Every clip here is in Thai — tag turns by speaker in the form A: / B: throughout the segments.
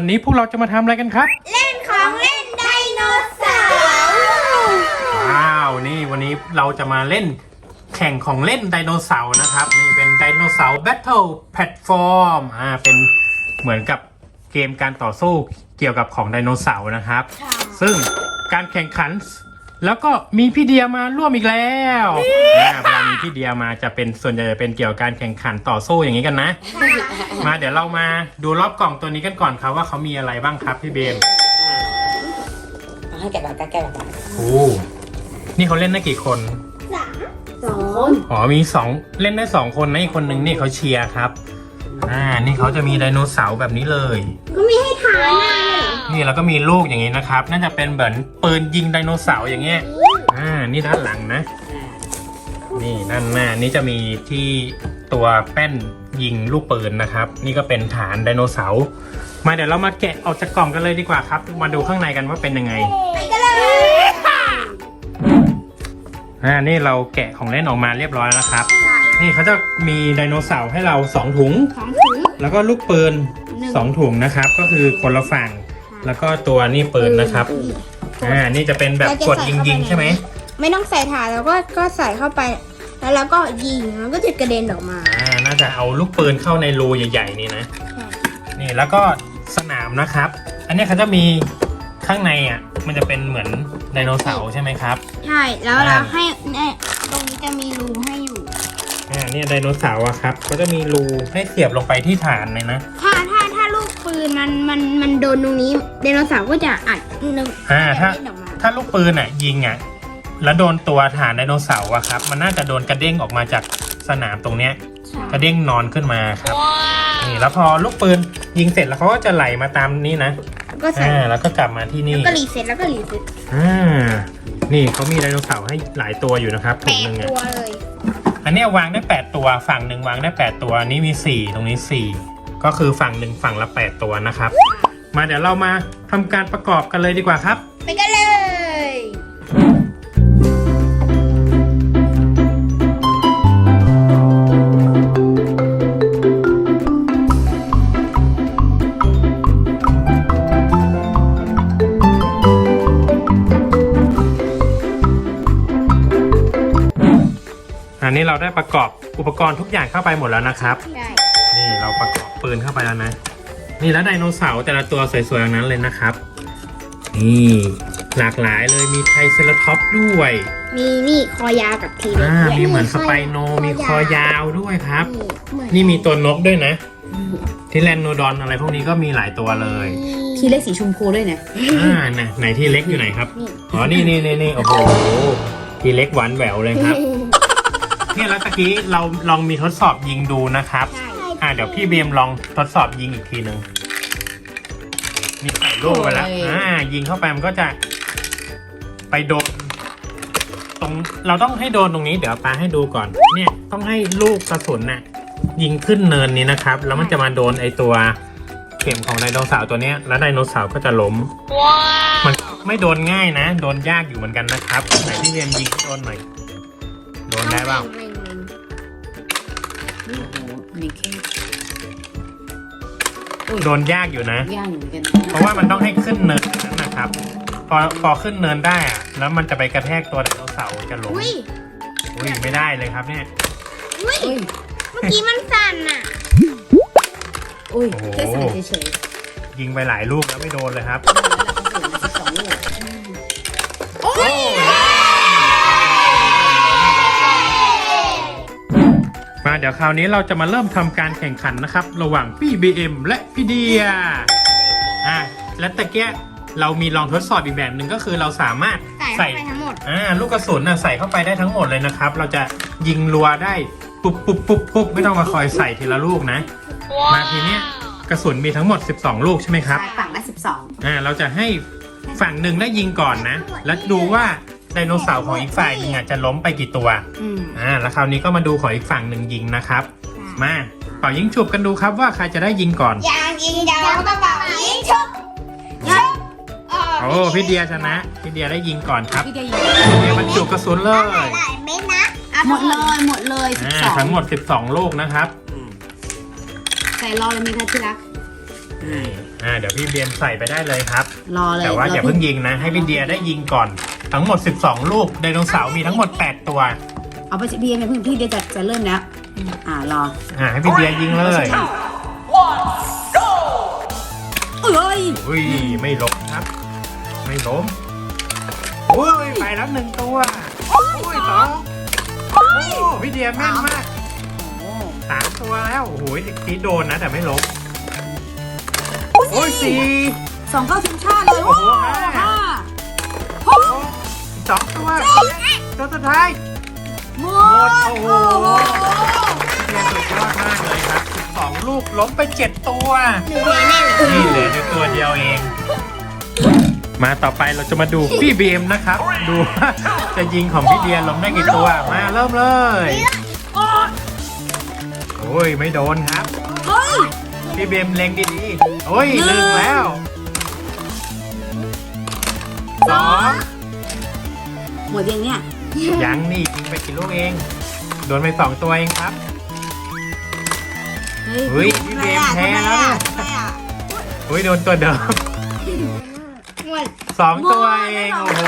A: วัสดีค
B: รับวันนี้พวกเราจะมาทำอะไรกันครับ
A: เล่นของเล่นไดโนเสาร์
B: ว้าว นี่วันนี้เราจะมาเล่นแข่งของเล่นไดโนเสาร์นะครับ นี่เป็นไดโนเสาร์แบทเทิลแพลตฟอร์มอ่าเป็นเหมือนกับเกมการต่อสู้เกี่ยวกับของไดโนเสาร์นะครับ ซึ่งการแข่งขัน แล้วก็มีพี่เดียมาร่วมอีกแล้วอ่าเวลามีพี่เดียมาจะเป็นส่วนใหญ่จะเป็นเกี่ยวกับการแข่งขันต่อสู้อย่างนี้กันนะ มาเดี๋ยวเรามาดูรอบกล่องตัวนี้กันก่อนครับว่าเขามีอะไรบ้างครับพี่เบม
C: เอาให้แกะแบบแกะแบบ
B: โอ้นี่เขาเล่นได้กี่คน
C: สองคน
B: อ๋อมีสองเล่นได้สองคนนะอีกคนนึงนี่เขาเชียร์ครับ อ่า นี่เขาจะมีไดโนเสาร์แบบนี้เลย
A: ก็มีให้ทานนะ
B: นี่แล้วก็มีลูกอย่างนี้นะครับ น่าจะเป็นเหมือนปืนยิงไดโนเสาร์อย่างเงี้ย อ่า นี่ด้านหลังนะ นี่ด้านหน้านี่จะมีที่ตัวแป้นยิงลูกปืนนะครับ นี่ก็เป็นฐานไดโนเสาร์ มาเดี๋ยวเรามาแกะออกจากกล่องกันเลยดีกว่าครับ มาดูข้างในกันว่าเป็นยังไง
A: ไปกันเลย
B: อ่า นี่เราแกะของเล่นออกมาเรียบร้อยแล้วครับ นี่เขาจะมีไดโนเสาร์ให้เราสองถุง
A: สองถุง
B: แล้วก็ลูกปืน
A: หนึ่ง
B: สองถุงนะครับ ก็คือคนละฝั่ง แล้วก็ตัวนี่ปืนนะครับ อ่า นี่จะเป็นแบบกดยิงยิงๆใช่ไหม
A: ไม่ต้องใส่ถ่านแล้วก็ก็ใส่เข้าไป แล้วเราก็ยิงมันก็จะกระเด็นออกมา
B: อ่า น่าจะเอาลูกปืนเข้าในรูใหญ่ ๆ นี่นะ นี่แล้วก็สนามนะครับ อันนี้เขาจะมีข้างในอะ มันจะเป็นเหมือนไดโนเสาร์ใช่ไหมครับ
A: ใช่ แล้ว
B: อ่า
A: เราให้เนี่ยตรงนี้จะมีรูให้อยู่
B: อ่า เนี่ยไดโนเสาร์อะครับ ก็จะมีรูให้เสียบลงไปที่ฐานเลยนะ
A: ถ้าถ้าถ้าลูกปืนมันมันมันโดนตรงนี้ไดโนเสาร์ก็จะอัดหนึ่ง
B: อ่าถ้า
A: กระเด็นออกมา
B: ถ้าลูกปืนอะยิงอะแล้วโดนตัวฐานไดโนเสาร์อะครับ มันน่าจะโดนกระเด้งออกมาจากสนามตรงเนี้ย
A: ใช่
B: กระเด้งนอนขึ้นมาครับนี่แล้วพอลูกปืนยิงเสร็จแล้วเขาก็จะไหลมาตามนี้นะ
A: แล้วก็ใส่
B: อ่าแล้วก็กลับมาที่
A: แล้
B: นี่
A: วก็รีเซ็ตแล้วก็รีเซ็ต
B: อ่านี่เขามีไดโนเสาร์ให้หลายตัวอยู่นะครับ
A: แป
B: ถุง
A: ด
B: หนึ่ง
A: ตั
B: อะ
A: วเลย
B: อันนี้วางได้ 8 ตัว ฝั่งหนึ่งวางได้ 8 ตัวนี้มี 4 ตรงนี้ 4 ก็คือฝั่งหนึ่งฝั่งละ 8 ตัวนะครับ มาเดี๋ยวเรามาทำการประกอบกันเลยดีกว่าครับ
A: น
B: นี้เราได้ประกอบอุปกรณ์ทุกอย่างเข้าไปหมดแล้วนะครับ
A: ได้
B: นี่เราประกอบปืนเข้าไปแล้วนะ นี่แล้วไดโนเสาร์แต่ละตัวสวยๆอย่างนั้นเลยนะครับ นี่หลากหลายเลยมีไทรเซราทอปส์ด้วย
A: มีนี่คอยาวกับทีเล็ก
B: อ่า
A: ด้วย
B: มีเหมือนสไปโนมีคอยาวด้วยครับ
A: นี่
B: นี่มีตัวนกด้วยนะทิแรนโนดอนอะไรพวกนี้ก็มีหลายตัวเลย
C: ทีเล็กสีชมพูด้วยนะ
B: อ่าไหนไหนที่เล็กอยู่ไหนครับอ๋อ นี่นี่นี่นี่โอ้โห ทีเล็กหวานแหววเลยครับ เนี่ยแล้วตะกี้เราลองมีทดสอบยิงดูนะครับ
A: ใช่
B: อ่าเดี๋ยวพี่เบมลองทดสอบยิงอีกทีหนึ่งนี่ใส่ลูกไปแล้ว
C: โอ้ย
B: อ่า ยิงเข้าไปมันก็จะไปโดนตรงเราต้องให้โดนตรงนี้เดี๋ยวปาให้ดูก่อน เนี่ยต้องให้ลูกกระสุนน่ะ ยิงขึ้นเนินนี้นะครับ แล้วมันจะมาโดนไอตัวเข็มของไดโนเสาร์ตัวเนี้ย แล้วไดโนเสาร์ก็จะล้ม มันไม่โดนง่ายนะ โดนยากอยู่เหมือนกันนะครับ ไหนพี่เบมยิงให้โดนหน่อย โดนได้เปล่า
C: โโด
B: นยากอยู่นะ
C: ย่างเหมือนกัน
B: เพราะว่ามันต้องให้ขึ้นเนินนั้นนะครับ พอพอขึ้นเนินได้อะแล้วมันจะไปกระแทกตัวไดโนเสาร์จะล้ม
A: อุ้ย
B: อุ้ยไม่ได้เลยครับเนี่ย
A: อุ้ย
C: อุ้ย
A: เมื่อกี้มันสั่นอะ
C: อุ้ย
B: โอ้โห
C: แค่ใส่เฉย
B: ยิงไปหลายลูกแล้วไม่โดนเลยครับ
C: ๆแล้วเราก็ใส่มาสิบสองลูก
A: โอ้ย
B: มาเดี๋ยวคราวนี้เราจะมาเริ่มทำการแข่งขันนะครับ ระหว่างพี่บีเอ็มและพี่เดียอะและตะเกียเรามีลองทดสอบอีกแบบหนึ่งก็คือเราสามารถ
A: ใส่เข้าไปทั้งหมด
B: อ่าลูกกระสุนน่ะใส่เข้าไปได้ทั้งหมดเลยนะครับ เราจะยิงรัวได้ปุ๊บปุ๊บปุ๊บปุ๊บไม่ต้องมาคอยใส่ทีละลูกนะ มาทีเนี้ยกระสุนมีทั้งหมด 12 ลูกใช่ไหมครับ
C: ใช่ฝั่งละสิบสอง
B: อ่าเราจะให้ฝั่งหนึ่งได้ยิงก่อนนะ แล้วดูว่า ไดโนเสาร์ของอีกฝ่ายหนึงอะจะล้มไปกี่ตัว
C: อืม
B: อ่า แล้วคราวนี้ก็มาดูของอีกฝั่งหนึ่งยิงนะครับ มาเป่ายิงฉุบกันดูครับว่าใครจะได้ยิงก่อน
A: ยางยิงยาวกระเป๋ายิงชุบชุบ
B: โอ้พี่เดียชนะ พี่เดียได้ยิงก่อนครับ
C: พี่เดียยิง
B: พี่เดียบรรจุกระสุนเลย
A: หลายเม็ดนะเอา
C: หมดเลยหมดเลยสิบ
B: อ่า
C: สอง
B: ทั้งหมด 12 ลูกนะครับ
C: ใส่รอเลยไหมคะที่รัก
B: อ่า เดี๋ยวพี่เบียมใส่ไปได้เลยครับ
C: รอเลย
B: แต่ว่าอย่าเพิ่งยิงนะ ให้พี่เดียได้ยิงก่อน ทั้งหมด 12 ลูกไดโนเสาร์มีทั้งหมด 8 ตัว
C: เอาไปพี่เอ็มเพิ่งพี่เดี๋ยวจะจะเริ่มแล้ว อ่ารอ
B: อ่าให้พี่เดียยิงเลย
C: เอ้ย
B: อุ้ยไม่ล้มครับ ไม่ล้มอุ้ยไปแล้วหนึ่งตัวอุ้ยสองโอ้พี่เดียแม่นมาก
C: โอ้
B: สามตัวแล้วโอ้โหทีโดนนะแต่ไม่ล้มโอ้ยสี่
C: สองเข้าทีมชาติเลย
B: โอ้โหห้า
C: ห้า
B: โอ้ สองตัวตัวสุดท้าย
C: หม
B: หมด
C: ด
B: โอ้โหพี่เดียสุดยอดมากเลยครับสองลูกล้มไปเจ็ดตัว
A: หนึ่งเดียวแน่เลย
B: นี่เหลืออยู่ตัวเดียวเอง มาต่อไปเราจะมาดูพี่เบียมนะครับ ดูว่าจะยิงของพี่เดียล้มได้กี่ตัว มาเริ่มเลยโอ้ยไม่โดนครับ
C: เฮ้ย
B: พี่เบียมเล็งดีๆโอ้ยหนึ่งแล้วสอง
C: หมดยังเนี่ย
B: ยังนี่ยิงไปกี่ลูกเอง โดนไปสองตัวเองครับ เฮ้ยพี่เบมแพ้แล้วเนี่ย
A: ทำไมอะ
B: โอ้ยโดนตัวเดิม
A: หมด
B: สองตัวเองโอ้โห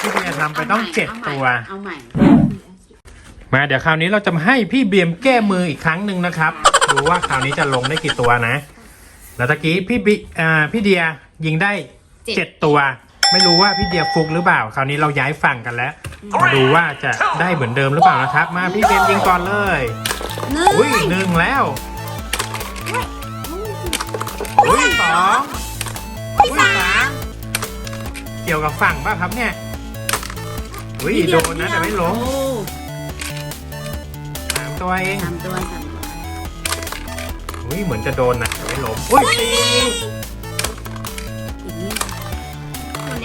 B: พี่เบียมทำไปต้องเจ็ดตัว
C: เอาใหม่
B: มาเดี๋ยวคราวนี้เราจะมาให้พี่เบียมแก้มืออีกครั้งหนึ่งนะครับ ดูว่าคราวนี้จะลงได้กี่ตัวนะ แล้วตะกี้พี่บิอ่าพี่เดียยิงได้
C: เจ็ด
B: เจ็ดตัว ไม่รู้ว่าพี่เดียฟุกหรือเปล่า คราวนี้เราย้ายฝั่งกันแล้วมาดูว่าจะได้เหมือนเดิมหรือเปล่านะครับ มาพี่เบียมยิงก่อนเลย
C: หนึ่ง
B: อุ้ยหนึ่งแล้วอุ้ยสองอุ้ยสามเกี่ยวกับฝั่งป่ะครับเนี่ยอุ้ยโดนนะแต่ไม่ล้ม
C: โอ้
B: สามตัวเอง
C: สามตัวสามตัว
B: อุ้ยเหมือนจะโดนนะแต่ไม่ล้มอุ้ย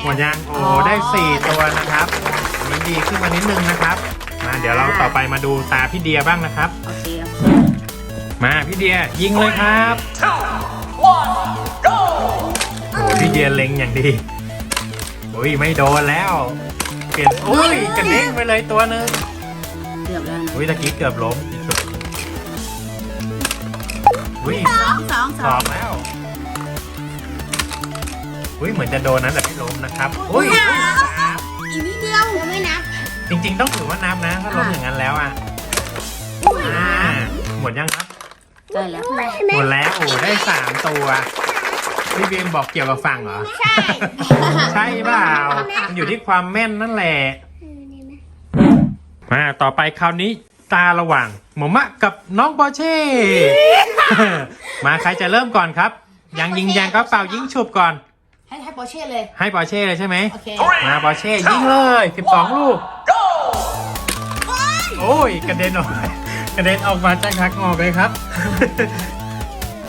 B: หมดยังโอ้ได้สี่ตัวนะครับอันนี้ดีขึ้นมานิดนึงนะครับมาเดี๋ยวเราต่อไปมาดูตาพี่เดียบ้างนะครับ
C: โอเคโอเค
B: มาพี่เดียยิงเลยครับโอ้พี่เดียเล็งอย่างดีอุ้ยไม่โดนแล้วเปลี่ยนอุ้ยกระเด้งไปเลยตัวหนึง
C: เกือบแล้วนะ
B: อุ้ยตะกี้เกือบล้มอีกตัวอุ้ย
C: สองสองส
B: ส
C: อ
B: องงแล้ว อุ้ยเหมือนจะโดนนั้นแต่ไม่ล้มนะครับอุ้ยอุ้ยสาม
C: อีกนิดเดียว
A: ยังไม่นับ
B: จริง ๆ ต้องถือว่านับนะถ้าล้มอย่างนั้นแล้วอะอ่าหมดยังครับ
C: ได้แล้ว
B: หมดแล้วโอ้ได้สามตัวพี่บีมบอกเกี่ยวกับฝั่งเหรอ
A: ใช่
B: ใช่เปล่ามันอยู่ที่ความแม่นนั่นแหละมาต่อไปคราวนี้ตาระหว่างหมอมะกับน้องปอร์เช่ มาใครจะเริ่มก่อนครับ ยังยิงยางก็เป่ายิงฉุบก่อน
C: ให้ให้โปรเช่เลย
B: ให้ปอร์เช่เลยใช่ไหม
C: โอเค
B: มาปอร์เช่ยิงเลย 12 ลูก โอ้ย กระเด็นออกกระเด็นออกมาจากทักงอกเลยครับ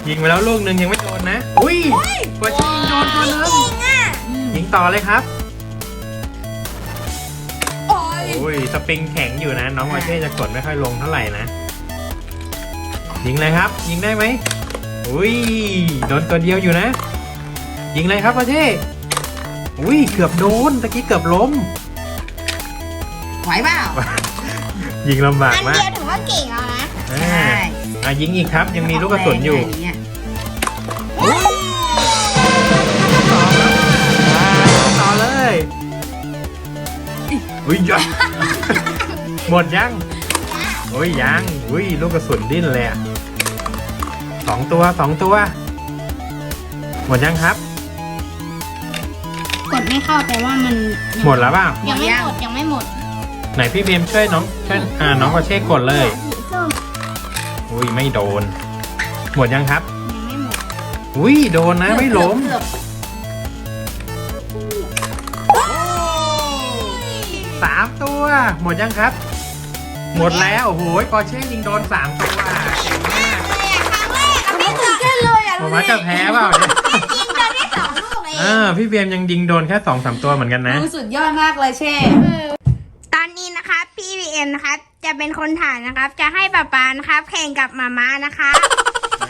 B: ยิงไปแล้วลูกหนึ่งยังไม่โดนนะ อุ้ยปอร์เช่ยิงโดนตัวหนึงยิงต่อเลยครับ
C: โอ้ย
B: อุ้ย สปริงแข็งอยู่นะ น้องมาเช่จะกดไม่ค่อยลงเท่าไหร่นะ ยิงเลยครับ ยิงได้ไหมอุ้ย โดนตัวเดียวอยู่นะ ยิงเลยครับมาเช่อุ้ยเกือบโดนตะกี้เกือบล้ม
C: ไหวเปล่า
B: ยิงลำบาก
A: อัน
B: มา
A: เดี
B: ก
A: ยวถือว่าเก่งแล้วนะ
B: อ่าอะยิงอีกครับยังมีลูกกระสุนอยู่
C: แรงไงเนี่ย
B: อ่าต่อเลยอุ้ยยัง หมดยังโอ้ยยังอุ้ยลูกกระสุนดิ้นเลยอะสองตัวสองตัว หมดยังครับ
A: กด ไม่เข้าแต่ว่ามัน
B: หมดแล้วเปล่า
A: ยังไม่หมดยังไม่หมด
B: ไหนพี่เบียมช่วยน้องช่วยอ่าน้องกระเช่กดเลย
A: ส้ม
B: อุ้ยไม่โดน หมดยังครับ
A: ยังไม่หมด
B: อุ้ยโดนนะไม่ล้ม
C: เกือบ
B: สามตัว หมดยังครับ หมดแล้วโอ้โหปอร์เช่ยิงโดนสามตัวเก่งมาก
A: ไม่ตื่นเต้นเลยอะ
B: ผมว่าจะแพ้เปล่าเนี่ย
A: งอ่า
B: พี่เบียมยังยิงโดนแค่สองสามตัวเหมือนกันนะ
C: รู้สุดยอดมากเลยเช่
A: ตอนนี้นะครับพี่เบียมนะครับจะเป็นคนถ่ายนะครับ จะให้ป๊าป๊านะครับแข่งกับมาม่านะคะ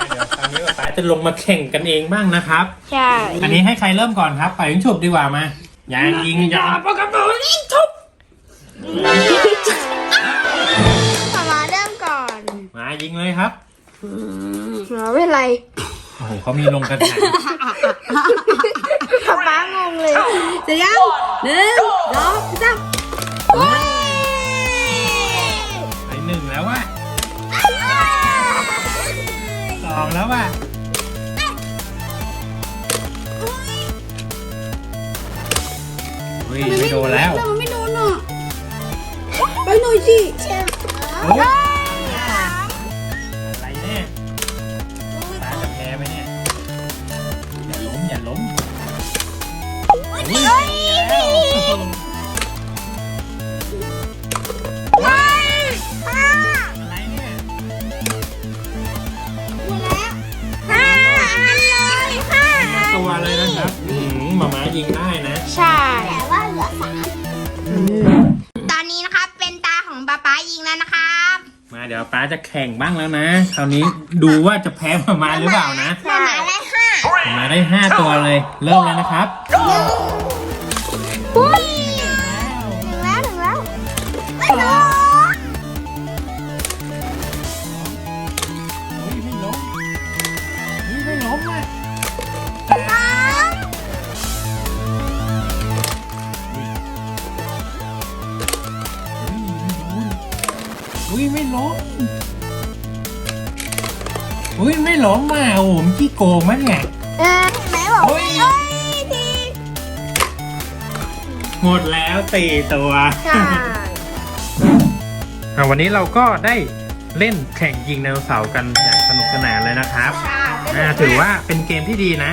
B: เดี๋ยวตอนนี้สาจะลงมาแข่งกันเองบ้างนะครับ
A: ใช่
B: อันนี้ให้ใครเริ่มก่อนครับไปยิงฉุบดีกว่ามาอย่างยิงอย่าปกระตูยิงฉุบป๊ามาเริ่มก่อนมายิงเลยครับเห
A: ลือเวลา
B: โอ้โหเขามีลงกระถาง
A: ป๊าป๊างงเลย
C: เสร็จยังหนึ่งสองสาม
B: ไปหนึ่งแล้วว่ะสองแล้วว่ะเฮ้ยไม่โดนแล้ว
C: ทำไมมันไม่โดนอะไปหน่อยสิ
B: โอ้ แล้วอะไรเนี่ย
A: ห้าอันเลยห้าอัน
B: ตัวเลยนะครับอืมหมาม้ายิงได้นะ
A: ใช่ แต่ว่าเหลือสามตอนนี้นะครับเป็นตาของป๊าป๊ายิงแล้วนะครับ
B: มาเดี๋ยวป้าจะแข่งบ้างแล้วนะ คราวนี้ดูว่าจะแพ้หมาม้าหรือเปล่านะ
A: หมาได้ห้า
B: หมาม้าได้ห้าตัวเลย เริ่มแล้วนะครับ
A: อุ้ยถึงแล้วถึงแล้วไม่โดน
B: เฮ้ยไม่ล้มเฮ้ยไม่ล้มอะ
A: สาม
B: อุ้ยไม่ล้มอุ้ยไม่ล้มอะโอ้โหมันขี้โกงมั้งเนี่ย
A: หม
B: ดแล้วสี่ตัว
A: ใช่
B: อะวันนี้เราก็ได้เล่นแข่งยิงไดโนเสาร์กันอย่างสนุกสนานเลยนะครับอ่าถือว่าเป็นเกมที่ดีนะ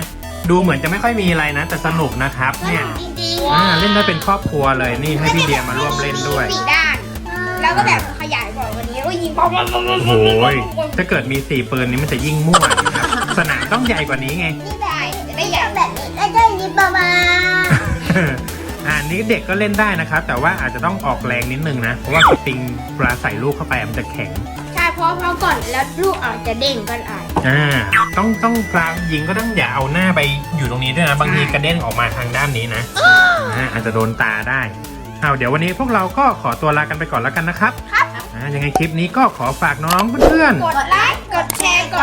B: ดูเหมือนจะไม่ค่อยมีอะไรนะ แต่สนุกนะครับ เนี่ย
A: จริง
B: อ่าเล่นได้เป็นครอบครัวเลยนี่ให้พี่เดียมาร่วมเล่นด้วย
A: สี่ด้าน แล้วก็แบบขยายกว่าวันนี้แล้วยิงป๊อปป๊อปป๊อปป๊อป
B: โอ้โหยถ้าเกิดมีสี่ปืนนี้มันจะยิ่งมั่วนะครับ สนามต้องใหญ่กว่านี้ไง
A: นี่ได้จะได้ใหญ่แบบนี้ได้ได้นิดประมาณ
B: อ่านี้เด็กก็เล่นได้นะครับ แต่ว่าอาจจะต้องออกแรงนิดนึงนะ เพราะว่าสปริงปลาใส่ลูกเข้าไปมันจะแข็ง
A: ใช่เพราะเพราะก่อนแล้วลูกอาจจะเด้งก็ได้
B: อ่าต้องต้องปลายิงก็ต้องอย่าเอาหน้าไปอยู่ตรงนี้ด้วยนะ บางทีกระเด็นออกมาทางด้านนี้นะอ่าอาจจะโดนตาได้เอาเดี๋ยววันนี้พวกเราก็ขอตัวลากันไปก่อนแล้วกันนะครับ
A: ครับ
B: อ่ายังไงคลิปนี้ก็ขอฝากน้องๆเพื่อนๆ
A: กดไลค์ กดแชร์ กด